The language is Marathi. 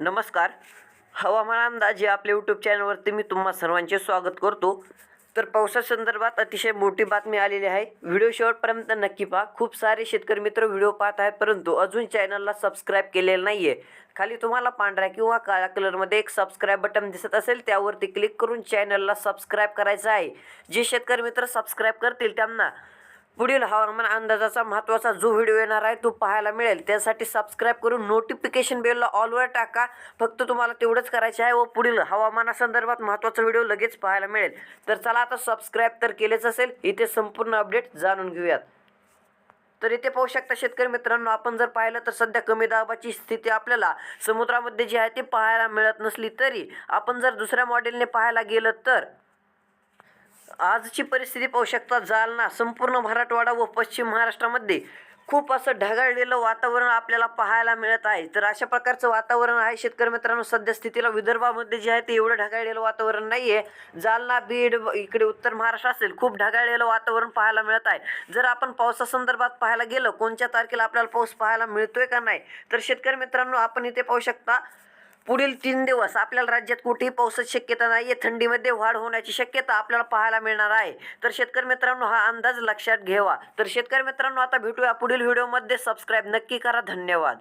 नमस्कार. हवामान अंदाज या आपल्या यूट्यूब चॅनलवरती मी तुम्हा सर्वांचे स्वागत करतो. तर पावसासंदर्भात अतिशय मोठी बातमी आलेली आहे. व्हिडिओ शेवटपर्यंत नक्की पहा. खूप सारे शेतकरी मित्र व्हिडिओ पाहत आहेत परंतु अजून चॅनलला सबस्क्राईब केलेलं नाही आहे खाली तुम्हाला पांढऱ्या किंवा काळ्या कलरमध्ये एक सबस्क्राईब बटन दिसत असेल त्यावरती क्लिक करून चॅनलला सबस्क्राईब करायचं आहे. जे शेतकरी मित्र सबस्क्राईब करतील त्यांना पुढील हवामान अंदाजाचा महत्त्वाचा जो व्हिडिओ येणार आहे तो पाहायला मिळेल. त्यासाठी सबस्क्राईब करून नोटिफिकेशन बेलला ऑलवर टाका. फक्त तुम्हाला तेवढंच करायचे आहे व पुढील हवामानासंदर्भात महत्त्वाचा व्हिडिओ लगेच पाहायला मिळेल. तर चला आता सबस्क्राईब तर केलेच असेल. इथे संपूर्ण अपडेट जाणून घेऊयात. तर इथे पाहू शकता शेतकरी मित्रांनो आपण जर पाहिलं तर सध्या कमी दाबाची स्थिती आपल्याला समुद्रामध्ये जी आहे ती पाहायला मिळत नसली तरी आपण जर दुसऱ्या मॉडेलने पाहायला गेलं तर आजची परिस्थिती पाहू शकता जालना संपूर्ण मराठवाडा व पश्चिम महाराष्ट्रामध्ये खूप असं ढगाळलेलं वातावरण आपल्याला पाहायला मिळत आहे. तर अशा प्रकारचं वातावरण आहे शेतकरी मित्रांनो. सध्या स्थितीला विदर्भामध्ये जे आहे ते एवढं ढगाळलेलं वातावरण नाही आहे जालना बीड इकडे उत्तर महाराष्ट्र असेल खूप ढगाळलेलं वातावरण पाहायला मिळत आहे. जर आपण पावसासंदर्भात पाहायला गेलं कोणत्या तारखेला आपल्याला पाऊस पाहायला मिळतोय का नाही? तर शेतकरी मित्रांनो आपण इथे पाहू शकता पुढील तीन दिवस आपल्याला राज्यात कुठेही पावसाची शक्यता नाही. आहे थंडीमध्ये वाढ होण्याची शक्यता आपल्याला पाहायला मिळणार आहे. तर शेतकरी मित्रांनो हा अंदाज लक्षात घ्यावा. तर शेतकरी मित्रांनो आता भेटूया पुढील व्हिडिओमध्ये सबस्क्राईब नक्की करा. धन्यवाद.